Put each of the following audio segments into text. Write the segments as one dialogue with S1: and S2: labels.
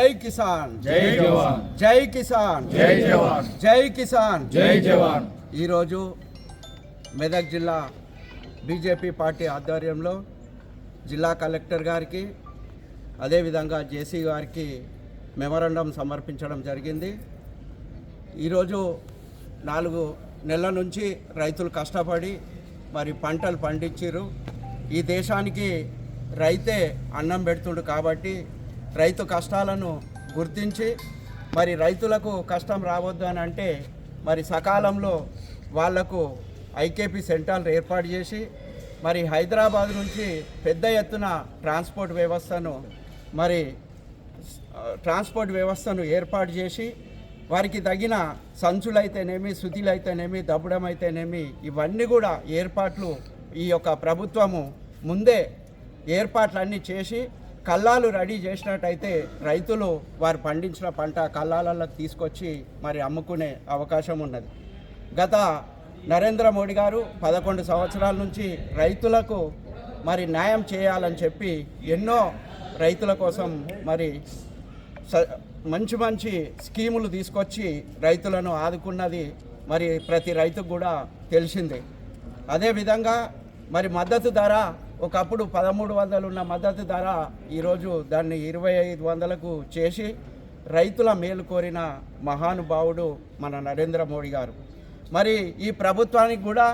S1: జై కిసాన్.
S2: జై జవాన్.
S1: జై కిసాన్.
S2: జై జవాన్.
S1: జై కిసాన్.
S2: జై జవాన్.
S1: ఈరోజు మెదక్ జిల్లా బీజేపీ పార్టీ ఆధ్వర్యంలో జిల్లా కలెక్టర్ గారికి అదేవిధంగా జేసీ గారికి మెమరాండం సమర్పించడం జరిగింది. ఈరోజు నాలుగు నెలల నుంచి రైతులు కష్టపడి మరి పంటలు పండించారు ఈ దేశానికి రైతే అన్నం పెడుతుండు కాబట్టి రైతు కష్టాలను గుర్తించి మరి రైతులకు కష్టం రావద్దు అని అంటే మరి సకాలంలో వాళ్ళకు ఐకేపీ సెంటర్లు ఏర్పాటు చేసి మరి హైదరాబాద్ నుంచి పెద్ద ఎత్తున ట్రాన్స్పోర్ట్ వ్యవస్థను మరి ట్రాన్స్పోర్ట్ వ్యవస్థను ఏర్పాటు చేసి వారికి తగిన సంచులైతేనేమి శుతిలైతేనేమి దబ్బడం అయితేనేమి ఇవన్నీ కూడా ఏర్పాట్లు ఈ యొక్క ప్రభుత్వము ముందే ఏర్పాట్లన్నీ చేసి కల్లాలు రెడీ చేసినట్టయితే రైతులు వారు పండించిన పంట కల్లాలలో తీసుకొచ్చి మరి అమ్ముకునే అవకాశం ఉన్నది. గత నరేంద్ర మోడీ గారు పదకొండు సంవత్సరాల నుంచి రైతులకు మరి న్యాయం చేయాలని చెప్పి ఎన్నో రైతుల కోసం మరి స- మంచి మంచి స్కీములు తీసుకొచ్చి రైతులను ఆదుకున్నది మరి ప్రతి రైతుకు కూడా తెలిసిందే. అదేవిధంగా మరి మద్దతు ధర ఒకప్పుడు పదమూడు వందలు ఉన్న మద్దతు ధర ఈరోజు దాన్ని ఇరవై ఐదు వందలకు చేసి రైతుల మేలు కోరిన మహానుభావుడు మన నరేంద్ర మోడీ గారు. మరి ఈ ప్రభుత్వానికి కూడా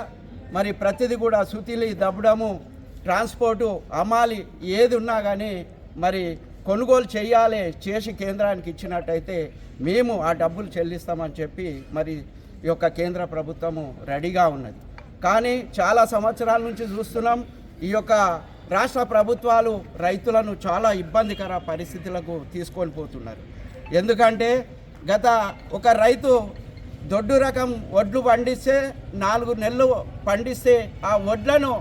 S1: మరి ప్రతిదీ కూడా సుతిలి దబ్బడము ట్రాన్స్పోర్టు అమాలి ఏది ఉన్నా కానీ మరి కొనుగోలు చేయాలి చేసి కేంద్రానికి ఇచ్చినట్టయితే మేము ఆ డబ్బులు చెల్లిస్తామని చెప్పి మరి ఈ యొక్క కేంద్ర ప్రభుత్వము రెడీగా ఉన్నది. కానీ చాలా సంవత్సరాల నుంచి చూస్తున్నాం ఈ యొక్క రాష్ట్ర ప్రభుత్వాలు రైతులను చాలా ఇబ్బందికర పరిస్థితులకు తీసుకొని పోతున్నారు. ఎందుకంటే గత ఒక రైతు దొడ్డు రకం వడ్లు పండిస్తే నాలుగు నెలలు పండిస్తే ఆ వడ్లను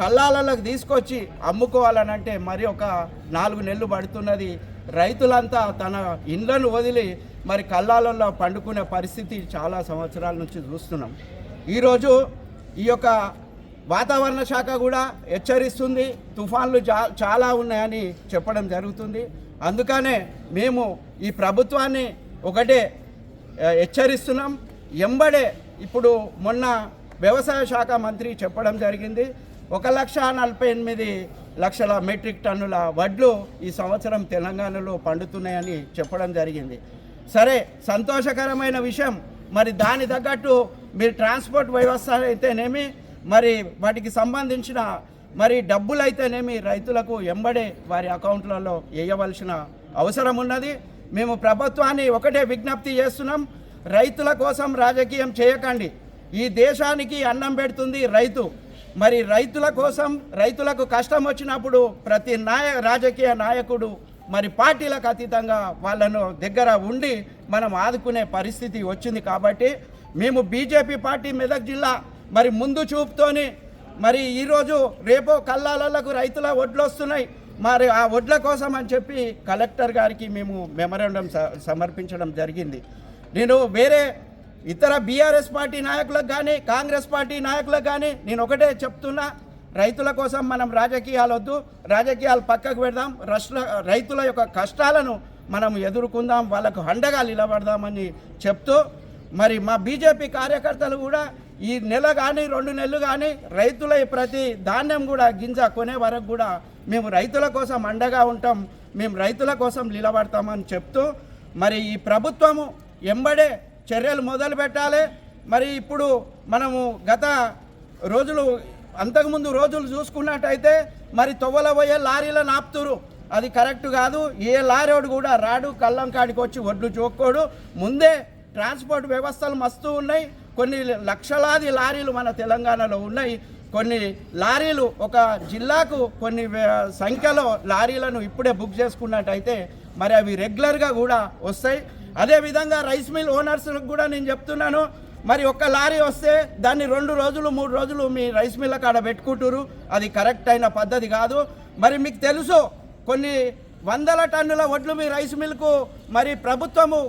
S1: కల్లాలకు తీసుకొచ్చి అమ్ముకోవాలనంటే మరి ఒక నాలుగు నెలలు పడుతున్నది. రైతులంతా తన ఇండ్లను వదిలి మరి కల్లాలలో పండుకునే పరిస్థితి చాలా సంవత్సరాల నుంచి చూస్తున్నాం. ఈరోజు ఈ యొక్క వాతావరణ శాఖ కూడా హెచ్చరిస్తుంది. తుఫాన్లు చా చాలా ఉన్నాయని చెప్పడం జరుగుతుంది. అందుకనే మేము ఈ ప్రభుత్వాన్ని ఒకటే హెచ్చరిస్తున్నాం. ఎంబడే ఇప్పుడు మొన్న వ్యవసాయ శాఖ మంత్రి చెప్పడం జరిగింది. ఒక లక్ష నలభై ఎనిమిది లక్షల మెట్రిక్ టన్నుల వడ్లు ఈ సంవత్సరం తెలంగాణలో పండుతున్నాయని చెప్పడం జరిగింది. సరే సంతోషకరమైన విషయం. మరి దాని తగ్గట్టు మీరు ట్రాన్స్పోర్ట్ వ్యవస్థ అయితేనేమి మరి వాటికి సంబంధించిన మరి డబ్బులైతేనేమి రైతులకు ఎంబడే వారి అకౌంట్లలో వేయవలసిన అవసరం ఉన్నది. మేము ప్రభుత్వాన్ని ఒకటే విజ్ఞప్తి చేస్తున్నాం. రైతుల కోసం రాజకీయం చేయకండి. ఈ దేశానికి అన్నం పెడుతుంది రైతు. మరి రైతుల కోసం రైతులకు కష్టం వచ్చినప్పుడు ప్రతి నాయ రాజకీయ నాయకుడు మరి పార్టీలకు అతీతంగా వాళ్ళను దగ్గర ఉండి మనం ఆదుకునే పరిస్థితి వచ్చింది కాబట్టి మేము బీజేపీ పార్టీ మెదక్ జిల్లా మరి ముందు చూపుతోని మరి ఈరోజు రేపో కల్లాలకు రైతుల వడ్లు వస్తున్నాయి. మరి ఆ వడ్ల కోసం అని చెప్పి కలెక్టర్ గారికి మేము మెమరాండం స- సమర్పించడం జరిగింది. నేను వేరే ఇతర బీఆర్ఎస్ పార్టీ నాయకులకు కానీ కాంగ్రెస్ పార్టీ నాయకులకు కానీ నేను ఒకటే చెప్తున్నా. రైతుల కోసం మనం రాజకీయాలు వద్దు. రాజకీయాలు పక్కకు పెడదాం. రష్ల రైతుల యొక్క కష్టాలను మనం ఎదుర్కొందాం. వాళ్ళకు అండగా నిలబడదామని చెప్తూ మరి మా బీజేపీ కార్యకర్తలు కూడా ఈ నెల కానీ రెండు నెలలు కానీ రైతుల ప్రతి ధాన్యం కూడా గింజ కొనే వరకు కూడా మేము రైతుల కోసం అండగా ఉంటాం మేము రైతుల కోసం నిలబడతామని చెప్తూ మరి ఈ ప్రభుత్వము ఎంబడే చర్యలు మొదలు పెట్టాలి. మరి ఇప్పుడు మనము గత రోజులు అంతకుముందు రోజులు చూసుకున్నట్టయితే మరి తొవ్వల పోయే లారీలను ఆపుతురు. అది కరెక్ట్ కాదు. ఏ లారీడు కూడా రాడు కళ్ళం కాడికి వచ్చి ఒడ్లు చూక్కోడు. ముందే ట్రాన్స్పోర్ట్ వ్యవస్థలు మస్తు ఉన్నాయి. కొన్ని లక్షలాది లారీలు మన తెలంగాణలో ఉన్నాయి. కొన్ని లారీలు ఒక జిల్లాకు కొన్ని సంఖ్యలో లారీలను ఇప్పుడే బుక్ చేసుకున్నట్టయితే మరి అవి రెగ్యులర్గా కూడా వస్తాయి. అదేవిధంగా రైస్ మిల్ ఓనర్స్లకు కూడా నేను చెప్తున్నాను. మరి ఒక్క లారీ వస్తే దాన్ని రెండు రోజులు మూడు రోజులు మీ రైస్ మిల్ల కాడ పెట్టుకుంటారు. అది కరెక్ట్ అయిన పద్ధతి కాదు. మరి మీకు తెలుసు కొన్ని వందల టన్నుల వడ్లు మీ రైస్ మిల్కు మరి ప్రభుత్వము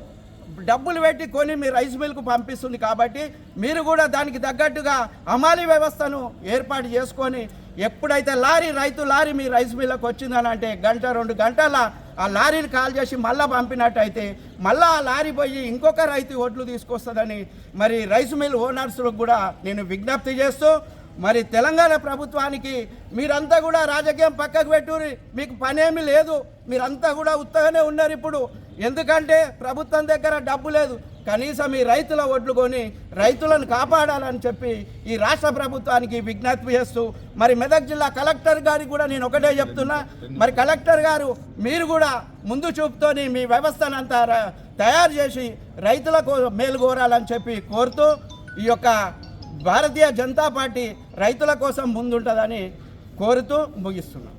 S1: డబ్బులు పెట్టి కొని మీ రైస్ మిల్కు పంపిస్తుంది కాబట్టి మీరు కూడా దానికి తగ్గట్టుగా అమాలి వ్యవస్థను ఏర్పాటు చేసుకొని ఎప్పుడైతే లారీ రైతు లారీ మీ రైస్ మిల్లకు వచ్చిందని అంటే గంట రెండు గంటల ఆ లారీని కాల్ చేసి మళ్ళా పంపినట్టయితే మళ్ళా ఆ లారీ పోయి ఇంకొక రైతు ఓట్లు తీసుకొస్తుందని మరి రైస్ మిల్ ఓనర్స్లకు కూడా నేను విజ్ఞప్తి చేస్తూ మరి తెలంగాణ ప్రభుత్వానికి మీరంతా కూడా రాజకీయం పక్కకు పెట్టుకుని మీకు పనేమీ లేదు. మీరంతా కూడా ఉత్తగానే ఉన్నారు ఇప్పుడు. ఎందుకంటే ప్రభుత్వం దగ్గర డబ్బు లేదు. కనీసం ఈ రైతుల ఒడ్లు కొని రైతులను కాపాడాలని చెప్పి ఈ రాష్ట్ర ప్రభుత్వానికి విజ్ఞప్తి చేస్తూ మరి మెదక్ జిల్లా కలెక్టర్ గారికి కూడా నేను ఒకటే చెప్తున్నా. మరి కలెక్టర్ గారు మీరు కూడా ముందు చూపుతోని మీ వ్యవస్థనంతా ర- తయారు చేసి రైతులకు మేలు కోరాలని చెప్పి కోరుతూ ఈ యొక్క భారతీయ జనతా పార్టీ రైతుల కోసం ముందుంటుందని కోరుతూ ముగిస్తున్నాం.